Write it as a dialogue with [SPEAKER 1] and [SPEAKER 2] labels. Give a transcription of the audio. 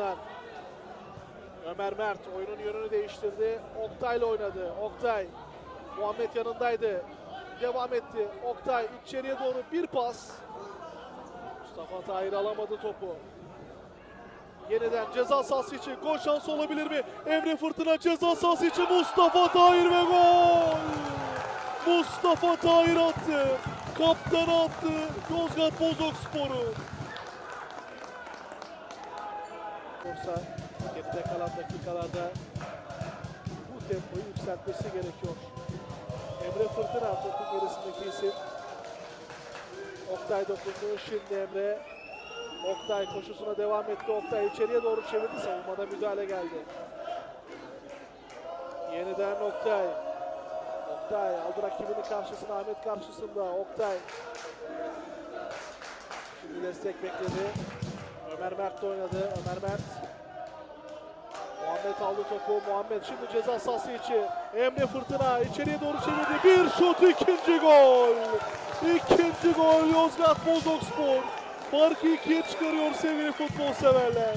[SPEAKER 1] tarafından. Ömer Mert oyunun yönünü değiştirdi. Oktay'la oynadı. Oktay. Muhammed yanındaydı. Devam etti. Oktay içeriye doğru bir pas. Mustafa Tahir alamadı topu. Yeniden ceza sahası için gol şansı olabilir mi? Emre Fırtına ceza sahası için Mustafa Tahir ve gol! Mustafa Tahir attı. Kaptan attı. Yozgat Bozok Sporu. Yoksa geride kalan dakikalarda bu tempoyu yükseltmesi gerekiyor. Emre Fırtına topun gerisindeki isim. Oktay dokundu. Şimdi Emre. Oktay koşusuna devam etti. Oktay içeriye doğru çevirdi. Savunmada müdahale geldi. Yeniden Oktay. Oktay aldı rakibini karşısına. Ahmet karşısında. Oktay. Şimdi destek bekledi. Mert oynadı. Ömer Mert. Muhammed aldı topu. Muhammed şimdi ceza sahası içi. Emre Fırtına içeriye doğru çevirdi. Bir şut ikinci gol. İkinci gol Yozgat Bozok Spor. Farkı ikiye çıkarıyor sevgili futbol severler.